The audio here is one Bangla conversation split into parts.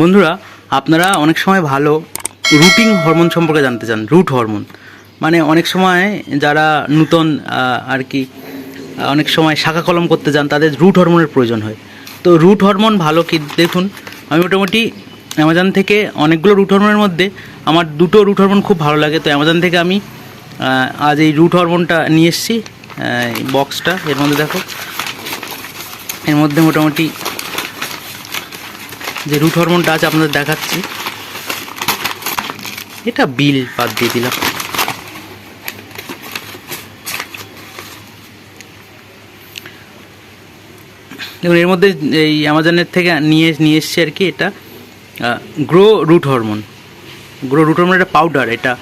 বন্ধুরা, আপনারা অনেক সময় ভালো রুটিং হরমোন সম্পর্কে জানতে চান, রুট হরমোন। মানে অনেক সময় যারা নূতন আর কি অনেক সময় শাখা কলম করতে যান, তাদের রুট হরমোনের প্রয়োজন হয়। তো রুট হরমোন ভালো কি, দেখুন, আমি মোটামুটি অ্যামাজন থেকে অনেকগুলো রুট হরমোনের মধ্যে আমার দুটো রুট হরমোন খুব ভালো লাগে। তো অ্যামাজন থেকে আমি আজ এই রুট হরমোনটা নিয়ে এসেছি বক্সটা এর মধ্যে দেখো। এর মধ্যে মোটামুটি যে রুট হরমোনটা আছে আপনাদের দেখাচ্ছি, এটা বিল বাদ দিয়ে দিলাম। দেখুন, এর মধ্যে এই অ্যামাজনের থেকে নিয়ে নিয়ে এসছি আর কি এটা grow root hormone grow root hormone এটা পাউডার এটা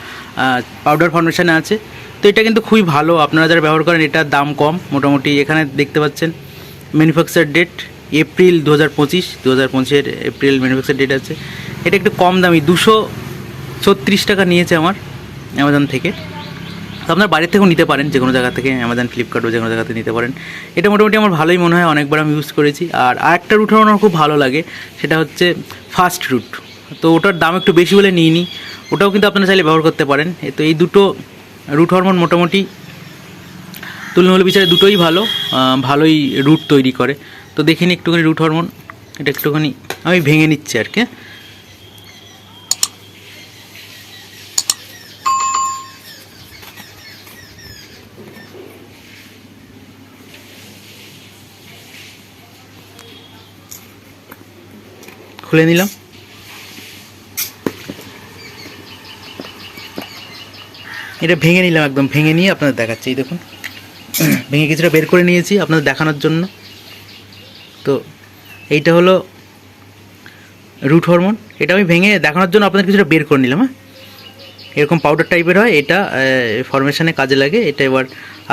পাউডার ফর্মেশনে আছে। তো এটা কিন্তু খুবই ভালো, আপনারা যারা ব্যবহার করেন, এটার দাম কম, মোটামুটি এখানে দেখতে পাচ্ছেন। ম্যানুফ্যাকচার ডেট এপ্রিল দু হাজার পঁচিশ দু হাজার পঁচিশের এপ্রিল ম্যানুফ্যাকচার ডেট আছে। এটা একটু কম দামি, দুশো ছত্রিশ টাকা নিয়েছে আমার অ্যামাজন থেকে। তো আপনার বাড়ির থেকেও নিতে পারেন যে কোনো জায়গা থেকে অ্যামাজন ফ্লিপকার্টও যে কোনো জায়গাতে নিতে পারেন। এটা মোটামুটি আমার ভালোই মনে হয়, অনেকবার আমি ইউজ করেছি। আর আরেকটা রুট আমার খুব ভালো লাগে, সেটা হচ্ছে ফাস্ট রুট তো ওটার দাম একটু বেশি বলে নিই নি ওটাও কিন্তু আপনারা চাইলে ব্যবহার করতে পারেন। তো এই দুটো রুট হরমোন মোটামুটি তুলনামূলক বিচারে দুটোই ভালো ভালোই রুট তৈরি করে। তো দেখিনি একটুখানি রুট হরমোন এটা একটুখানি আমি ভেঙে নিচ্ছি আর কি। খুলে নিলাম। এটা ভেঙে নিলাম একদম, ভেঙে নিয়ে আপনাদের দেখাচ্ছি দেখুন। ভেঙে কিছুটা বের করে নিয়েছি আপনাদের দেখানোর জন্য। তো এইটা হলো রুট হরমোন। এটা আমি ভেঙে দেখানোর জন্য আপনাদের কিছুটা বের করে নিলাম হ্যাঁ। এরকম পাউডার টাইপের হয়, এটা ফরমেশনে কাজে লাগে। এটা এবার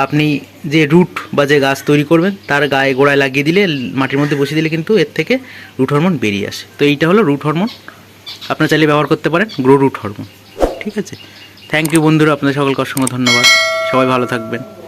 আপনি যে রুট বা যে গাছ তৈরি করবেন, তার গায়ে গোড়ায় লাগিয়ে দিলে, মাটির মধ্যে বসিয়ে দিলে কিন্তু এর থেকে রুট হরমোন বেরিয়ে আসে। তো এইটা হলো রুট হরমোন। আপনারা চাইলে ব্যবহার করতে পারেন, গ্রো রুট হরমোন। ঠিক আছে? থ্যাংক ইউ বন্ধুরা, আপনাদের সকলকে অসংখ্য ধন্যবাদ। সবাই ভালো থাকবেন।